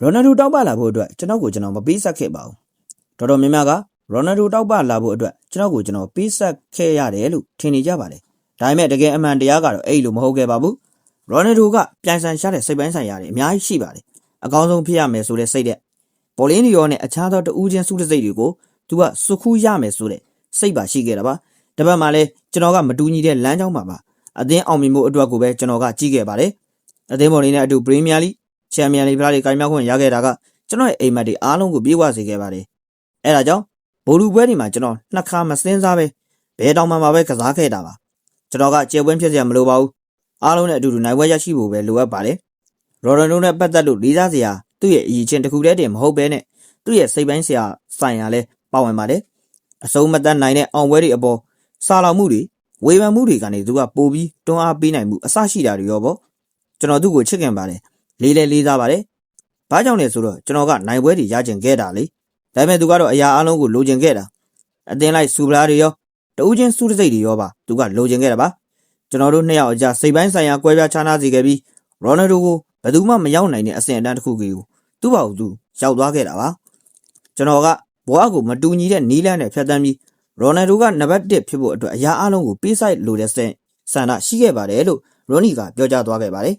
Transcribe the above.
ရိုနယ်ဒိုတောက်ပလာဖို့အတွက်ကျွန်တော်ကိုကျွန်တော်မပေးဆက်ခဲ့ပါဘူးတော်တော်များများကရိုနယ်ဒိုတောက်ပလာဖို့အတွက်ကျွန်တော်ကိုကျွန်တော်ပေးဆက်ခဲ့ရတယ်လို့ထင်နေကြပါတယ်ဒါပေမဲ့တကယ်အမှန်တရားကတော့အဲ့လိုမဟုတ်ခဲ့ပါဘူးရိုနယ်ဒိုကပြိုင်ဆိုင်ရှားတဲ့စိတ်ပိုင်းဆိုင်ရာတွေအများကြီးရှိပါတယ်အကောင်းဆုံးဖြစ်ရမယ်ဆိုတဲ့စိတ်တဲ့ဘောလင်းဒီယောနဲ့အခြားသောတဦးချင်းစုတဲ့စိတ်တွေကိုသူကစုခူးရမယ်ဆိုတဲ့စိတ်ပါရှိခဲ့တာပါတပတ်မှလည်းကျွန်တော်ကမတူညီတဲ့လမ်းကြောင်းမှာပါအသင်းအောင်မြင်မှုအတွက်ကိုပဲကျွန်တော်ကကြည့်ခဲ့ပါတယ်အသင်းပေါ်လေးနဲ့အတူပရီးမီးယားလိ ချန်ပီယံလိဖလားတွေကင်မြောက်ခွင့်ရခဲ့တာကကျွန်တော်ရဲ့အိမ်မက်တွေအားလုံးကိုပြေးဝစေခဲ့ပါတယ်အဲဒါကြောင့်ဘိုလ်လူပွဲတွေမှာကျွန်တော်နှစ်ခါမစင်းစားပဲဘဲတောင်မှမှာပဲကစားခဲ့တာပါကျွန်တော်ကကျေပွင့်ဖြစ်စရာမလိုပါဘူးအားလုံးနဲ့အတူတူနိုင်ပွဲရရှိဖို့ပဲလိုအပ်ပါတယ်ရော်ရန်ဒိုနဲ့ပတ်သက်လို့လေးစားစရာသူ့ရဲ့အရေးချင်းတစ်ခုတည်းတည်းမဟုတ်ဘဲနဲ့သူ့ရဲ့စိတ်ပိုင်းစရာဆိုင်ရာလဲပါဝင်ပါတယ်အစုံမတတ်နိုင်တဲ့အောင်ပွဲတွေအပေါ်စာလောင်မှုတွေဝေဖန်မှုတွေကနေသူကပိုပြီးတွန်းအားပေးနိုင်မှုအဆရှိတာတွေရောပေါ့ကျွန်တော်သူ့ကိုချစ်ခင်ပါတယ် လေးလဲလေးစားပါတယ်ဘာကြောင့်လဲဆိုတော့ကျွန်တော်ကနိုင်ပွဲတွေရကျင်ခဲ့တာလေဒါပေမဲ့သူကတော့အရာအလုံးကိုလိုချင်ခဲ့တာအတင်းလိုက်စူပလာတွေရောတဦးချင်းစူးတစိတ်တွေရောပါသူကလိုချင်ခဲ့တာပါကျွန်တော်တို့နှစ်ယောက်အကြားစိတ်ပိုင်းဆိုင်ရာကွဲပြားခြားနားစေခဲ့ပြီးရိုနယ်ဒိုကိုဘယ်သူမှမရောက်နိုင်တဲ့အဆင့်အတန်းတစ်ခုကိုသူ့ဘာလို့သူရောက်သွားခဲ့တာပါကျွန်တော်ကဘဝကိုမတူညီတဲ့နီးလန်းနဲ့ဖြတ်တန်းပြီးရိုနယ်ဒိုကနံပါတ်1ဖြစ်ဖို့အတွက်အရာအလုံးကိုပေးဆိုင်လိုတဲ့စင်ဆန္ဒရှိခဲ့ပါတယ်လို့ရိုနီကပြောကြားသွားခဲ့ပါတယ်